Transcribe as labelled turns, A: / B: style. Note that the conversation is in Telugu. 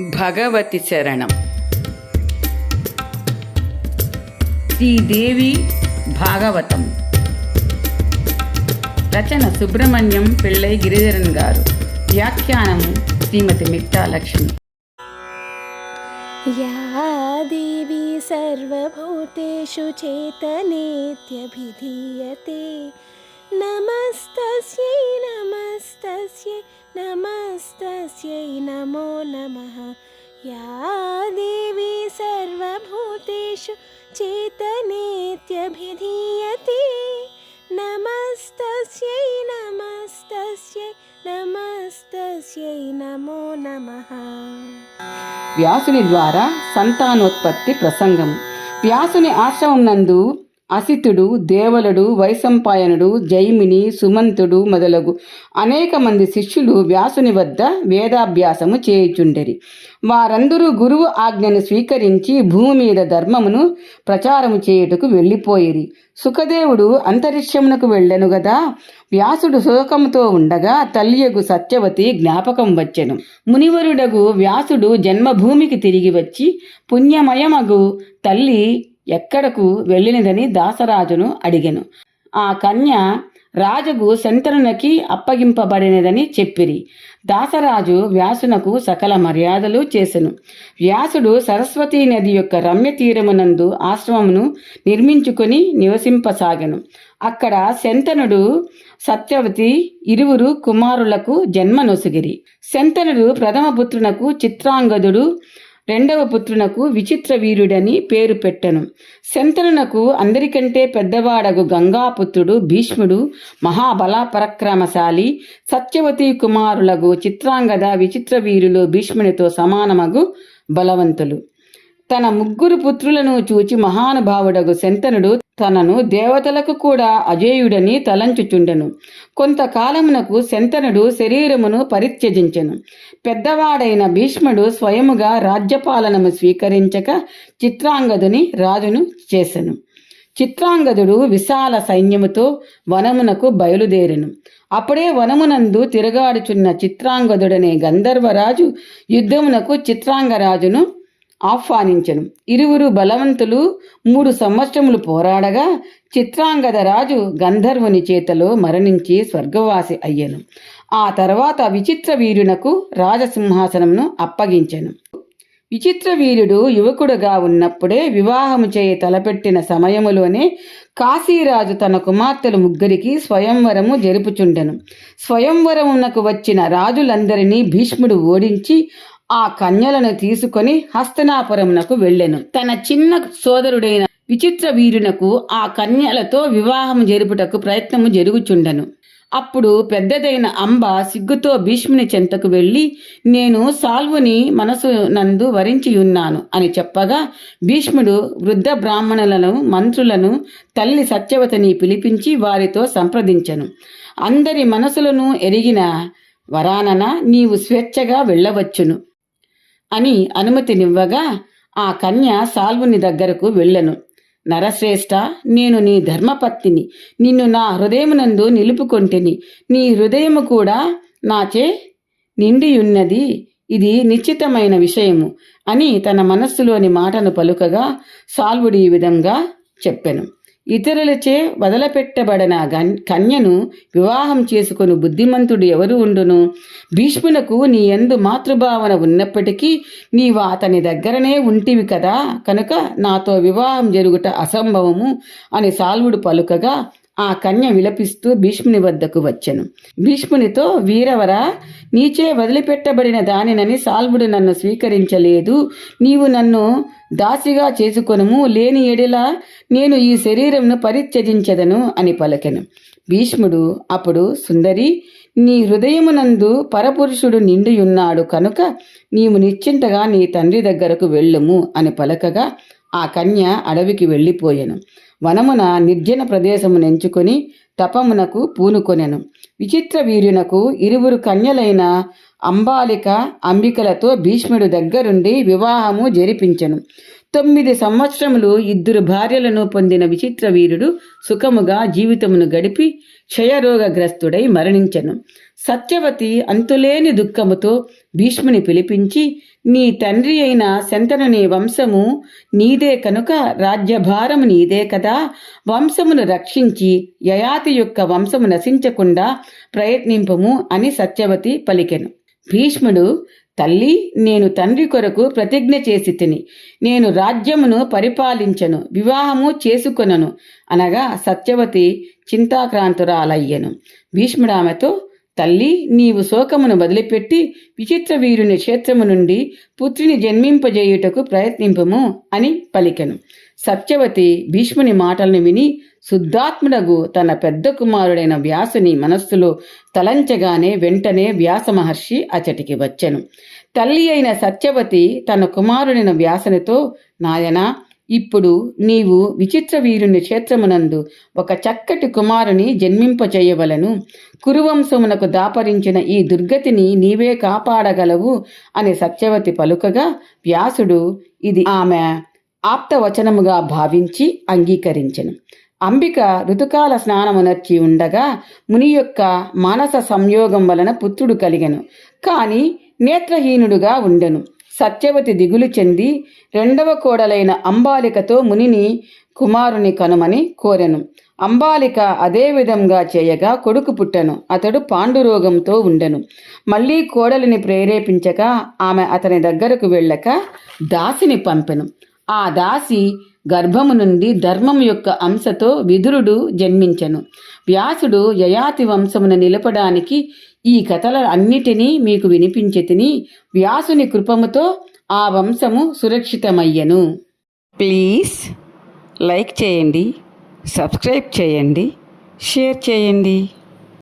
A: భగవతి చరణం. శ్రీదేవి భాగవతం. రచన సుబ్రహ్మణ్యం పిళ్ళై గిరిధరన్ గారు. వ్యాఖ్యానం శ్రీమతి
B: మిక్తాలక్ష్మి యా దేవి సర్వభూతేషు చేతనేత్యభిధీయతే. నమస్తస్యై నమస్తస్యై నమస్తస్యై నమస్తస్యై నమో నమ.
A: వ్యాసుని ద్వారా సంతానోత్పత్తి ప్రసంగం. వ్యాసుని ఆశ్రమం నందు అసితుడు దేవలుడు వైశంపాయనుడు జైమిని సుమంతుడు మొదలగు అనేక మంది శిష్యులు వ్యాసుని వద్ద వేదాభ్యాసము చేయుచుండెరి. వారందరూ గురువు ఆజ్ఞను స్వీకరించి భూమి మీద ధర్మమును ప్రచారము చేయుటకు వెళ్ళిపోయిరి. సుఖదేవుడు అంతరిక్షమునకు వెళ్ళెను గదా వ్యాసుడు శోకముతో ఉండగా తల్లియగు సత్యవతి జ్ఞాపకం వచ్చెను. మునివరుడగు వ్యాసుడు జన్మభూమికి తిరిగి వచ్చి పుణ్యమయమగు తల్లి ఎక్కడకు వెళ్ళినదని దాసరాజును అడిగెను. ఆ కన్య రాజుకు శంతనునకి అప్పగింపబడినదని చెప్పిరి. దాసరాజు వ్యాసునకు సకల మర్యాదలు చేసెను. వ్యాసుడు సరస్వతీ నది యొక్క రమ్య తీరమునందు ఆశ్రమమును నిర్మించుకొని నివసింపసాగెను. అక్కడ శంతనుడు సత్యవతి ఇరువురు కుమారులకు జన్మనొసుగిరి శంతనుడు ప్రథమ పుత్రునకు చిత్రాంగదుడు రెండవ పుత్రునకు విచిత్ర వీరుడని పేరు పెట్టెను. శంతనునకు అందరికంటే పెద్దవాడగు గంగాపుత్రుడు భీష్ముడు మహాబల పరక్రమశాలి సత్యవతి కుమారులగు చిత్రాంగద విచిత్ర వీరులు భీష్మునితో సమానమగు బలవంతులు. తన ముగ్గురు పుత్రులను చూచి మహానుభావుడగు శంతనుడు తనను దేవతలకు కూడా అజేయుడని తలంచుచుండెను. కొంతకాలమునకు శంతనుడు శరీరమును పరిత్యజించెను. పెద్దవాడైన భీష్ముడు స్వయముగా రాజ్యపాలనము స్వీకరించక చిత్రాంగదుని రాజును చేసెను. చిత్రాంగదుడు విశాల సైన్యముతో వనమునకు బయలుదేరెను. అప్పుడే వనమునందు తిరగాడుచున్న చిత్రాంగదుడనే గంధర్వరాజు యుద్ధమునకు చిత్రాంగరాజును ఆహ్వానించెను. ఇరువురు బలవంతులు మూడు సంవత్సరములు పోరాడగా చిత్రాంగద రాజు గంధర్వుని చేతలో మరణించి స్వర్గవాసి అయ్యను. ఆ తర్వాత విచిత్ర వీరునకు రాజసింహాసనమును అప్పగించెను. విచిత్ర వీరుడు యువకుడుగా ఉన్నప్పుడే వివాహము చేయ తలపెట్టిన సమయములోనే కాశీరాజు తన కుమార్తెలు ముగ్గురికి స్వయంవరము జరుపుచుండెను. స్వయంవరమునకు వచ్చిన రాజులందరినీ భీష్ముడు ఓడించి ఆ కన్యలను తీసుకొని హస్తనాపురమునకు వెళ్ళెను. తన చిన్న సోదరుడైన విచిత్ర వీరునకు ఆ కన్యలతో వివాహం జరుపుటకు ప్రయత్నము జరుగుచుండెను. అప్పుడు పెద్దదైన అంబ సిగ్గుతో భీష్ముని చెంతకు వెళ్ళి నేను సాల్వుని మనసు నందు వరించి ఉన్నాను అని చెప్పగా భీష్ముడు వృద్ధ బ్రాహ్మణులను మంత్రులను తల్లి సత్యవతిని పిలిపించి వారితో సంప్రదించను. అందరి మనసులను ఎరిగిన వరానన నీవు స్వేచ్ఛగా వెళ్ళవచ్చును. అని అనుమతినివ్వగా ఆ కన్య సాల్వుని దగ్గరకు వెళ్ళను. నరశ్రేష్ఠ నేను నీ ధర్మపత్నిని నిన్ను నా హృదయమునందు నిలుపుకొంటిని నీ హృదయము కూడా నాచే నిండియున్నది. ఇది నిశ్చితమైన విషయము అని తన మనస్సులోని మాటను పలుకగా సాల్వుడు ఈ విధంగా చెప్పెను. ఇతరులచే వదలపెట్టబడిన గన్ కన్యను వివాహం చేసుకుని బుద్ధిమంతుడు ఎవరు ఉండును? భీష్మునకు నీ ఎందు మాతృభావన ఉన్నప్పటికీ నీవు అతని దగ్గరనే ఉంటివి కదా? కనుక నాతో వివాహం జరుగుట అసంభవము అని సాల్వుడు పలుకగా ఆ కన్య విలపిస్తూ భీష్ముని వద్దకు వచ్చెను. భీష్మునితో వీరవరా నీచే వదిలిపెట్టబడిన దానినని సాల్వుడు నన్ను స్వీకరించలేదు. నీవు నన్ను దాసిగా చేసుకొనుము. లేని ఎడిలా నేను ఈ శరీరంను పరిత్యజించదను అని పలకెను. భీష్ముడు అప్పుడు సుందరి నీ హృదయమునందు పరపురుషుడు నిండియున్నాడు కనుక నీవు నిశ్చింతగా నీ తండ్రి దగ్గరకు వెళ్ళుము అని పలకగా ఆ కన్య అడవికి వెళ్ళిపోయెను. వనమున నిర్జన ప్రదేశమును ఎంచుకొని తపమునకు పూనుకొనెను. విచిత్ర వీర్యునకు ఇరువురు కన్యలైన అంబాలిక అంబికలతో భీష్ముడు దగ్గరుండి వివాహము జరిపించెను. తొమ్మిది సంవత్సరములు ఇద్దరు భార్యలను పొందిన విచిత్ర వీరుడు సుఖముగా జీవితమును గడిపి క్షయరోగగ్రస్తుడై మరణించెను. సత్యవతి అంతులేని దుఃఖముతో భీష్ముని పిలిపించి నీ తండ్రి అయిన శంతనుని వంశము నీదే కనుక రాజ్యభారము నీదే కదా. వంశమును రక్షించి యయాతి యొక్క వంశము నశించకుండా ప్రయత్నింపము అని సత్యవతి పలికెను. భీష్ముడు తల్లి నేను తండ్రి కొరకు ప్రతిజ్ఞ చేసి తిని నేను రాజ్యమును పరిపాలించను వివాహము చేసుకొనను అనగా సత్యవతి చింతాక్రాంతురాలయ్యను. భీష్ముడు ఆమెతో తల్లి నీవు శోకమును వదిలిపెట్టి విచిత్ర వీరుని క్షేత్రము నుండి పుత్రిని జన్మింపజేయుటకు ప్రయత్నింపము అని పలికెను. సత్యవతి భీష్ముని మాటలను విని శుద్ధాత్ముడగు తన పెద్ద కుమారుడైన వ్యాసుని మనస్సులో తలంచగానే వెంటనే వ్యాస మహర్షి అచటికి వచ్చెను. తల్లి అయిన సత్యవతి తన కుమారుడైన వ్యాసునితో నాయనా ఇప్పుడు నీవు విచిత్ర వీరుని క్షేత్రమునందు ఒక చక్కటి కుమారుని జన్మింపచేయవలను. కురువంశమునకు దాపరించిన ఈ దుర్గతిని నీవే కాపాడగలవు అని సత్యవతి పలుకగా వ్యాసుడు ఇది ఆమె ఆప్తవచనముగా భావించి అంగీకరించెను. అంబిక ఋతుకాల స్నానమునర్చి ఉండగా ముని యొక్క మానస సంయోగం వలన పుత్రుడు కలిగెను. కాని నేత్రహీనుడుగా ఉండెను. సత్యవతి దిగులు చెంది రెండవ కోడలైన అంబాలికతో మునిని కుమారుని కనుమని కోరెను. అంబాలిక అదే విధంగా చేయగా కొడుకు పుట్టెను. అతడు పాండురోగంతో ఉండెను. మళ్ళీ కోడలిని ప్రేరేపించగా ఆమె అతని దగ్గరకు వెళ్ళక దాసిని పంపెను. ఆ దాసి గర్భము నుండి ధర్మం యొక్క అంశతో విదురుడు జన్మించెను. వ్యాసుడు యయాతి వంశమును నిలపడానికి ఈ కథల అన్నిటినీ మీకు వినిపించితిని వ్యాసుని కృపముతో ఆ వంశము సురక్షితమయ్యెను. ప్లీజ్ లైక్ చేయండి సబ్స్క్రైబ్ చేయండి షేర్ చేయండి.